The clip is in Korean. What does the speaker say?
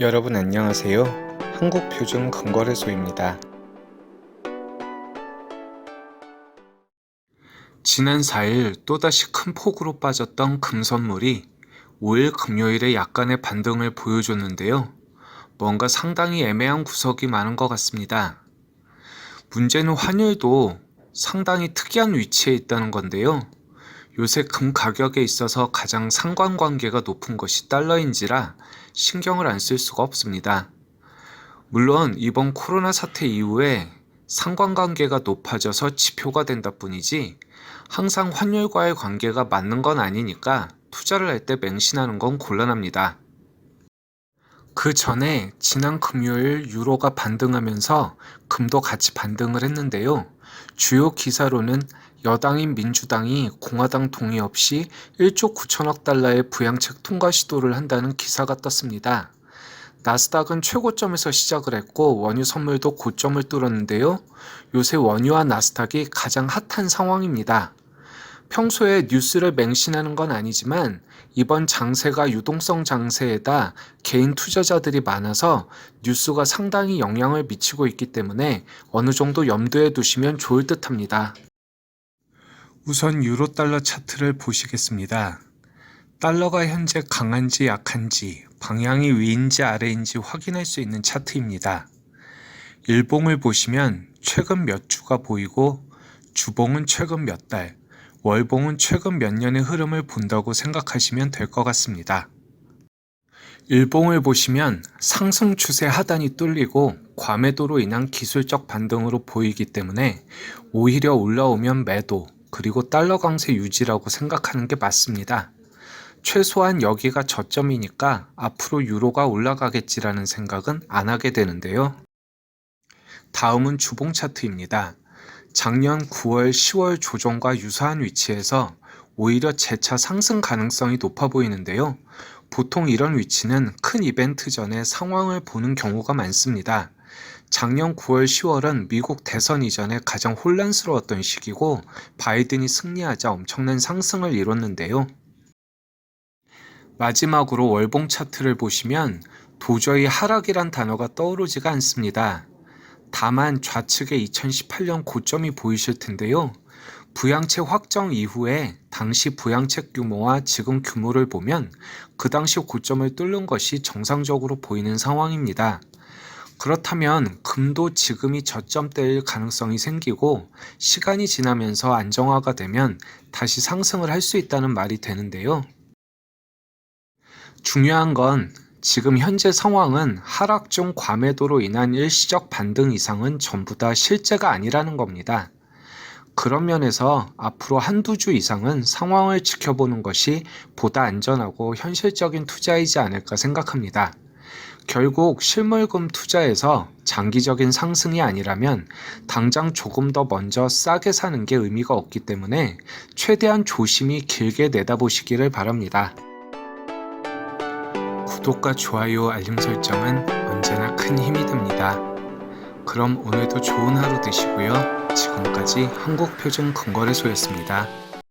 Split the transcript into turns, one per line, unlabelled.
여러분 안녕하세요. 한국표준 근거래소입니다. 지난 4일 또다시 큰 폭으로 빠졌던 금선물이 5일 금요일에 약간의 반등을 보여줬는데요. 뭔가 상당히 애매한 구석이 많은 것 같습니다. 문제는 환율도 상당히 특이한 위치에 있다는 건데요. 요새 금 가격에 있어서 가장 상관관계가 높은 것이 달러인지라 신경을 안 쓸 수가 없습니다. 물론 이번 코로나 사태 이후에 상관관계가 높아져서 지표가 된다 뿐이지 항상 환율과의 관계가 맞는 건 아니니까 투자를 할 때 맹신하는 건 곤란합니다. 그 전에 지난 금요일 유로가 반등하면서 금도 같이 반등을 했는데요. 주요 기사로는 여당인 민주당이 공화당 동의 없이 1조 9천억 달러의 부양책 통과 시도를 한다는 기사가 떴습니다. 나스닥은 최고점에서 시작을 했고 원유 선물도 고점을 뚫었는데요. 요새 원유와 나스닥이 가장 핫한 상황입니다. 평소에 뉴스를 맹신하는 건 아니지만 이번 장세가 유동성 장세에다 개인 투자자들이 많아서 뉴스가 상당히 영향을 미치고 있기 때문에 어느 정도 염두에 두시면 좋을 듯 합니다. 우선 유로 달러 차트를 보시겠습니다. 달러가 현재 강한지 약한지 방향이 위인지 아래인지 확인할 수 있는 차트입니다. 일봉을 보시면 최근 몇 주가 보이고 주봉은 최근 몇 달, 월봉은 최근 몇 년의 흐름을 본다고 생각하시면 될 것 같습니다. 일봉을 보시면 상승 추세 하단이 뚫리고 과매도로 인한 기술적 반등으로 보이기 때문에 오히려 올라오면 매도, 그리고 달러 강세 유지라고 생각하는 게 맞습니다. 최소한 여기가 저점이니까 앞으로 유로가 올라가겠지라는 생각은 안 하게 되는데요. 다음은 주봉 차트입니다. 작년 9월, 10월 조정과 유사한 위치에서 오히려 재차 상승 가능성이 높아 보이는데요. 보통 이런 위치는 큰 이벤트 전에 상황을 보는 경우가 많습니다. 작년 9월, 10월은 미국 대선 이전에 가장 혼란스러웠던 시기고 바이든이 승리하자 엄청난 상승을 이뤘는데요. 마지막으로 월봉 차트를 보시면 도저히 하락이란 단어가 떠오르지가 않습니다. 다만 좌측에 2018년 고점이 보이실 텐데요. 부양책 확정 이후에 당시 부양책 규모와 지금 규모를 보면 그 당시 고점을 뚫는 것이 정상적으로 보이는 상황입니다. 그렇다면 금도 지금이 저점대일 가능성이 생기고 시간이 지나면서 안정화가 되면 다시 상승을 할 수 있다는 말이 되는데요. 중요한 건 지금 현재 상황은 하락 중 과매도로 인한 일시적 반등 이상은 전부 다 실제가 아니라는 겁니다. 그런 면에서 앞으로 한두 주 이상은 상황을 지켜보는 것이 보다 안전하고 현실적인 투자이지 않을까 생각합니다. 결국 실물금 투자에서 장기적인 상승이 아니라면 당장 조금 더 먼저 싸게 사는 게 의미가 없기 때문에 최대한 조심히 길게 내다보시기를 바랍니다. 구독과 좋아요, 알림 설정은 언제나 큰 힘이 됩니다. 그럼 오늘도 좋은 하루 되시고요. 지금까지 한국표준 근거래소였습니다.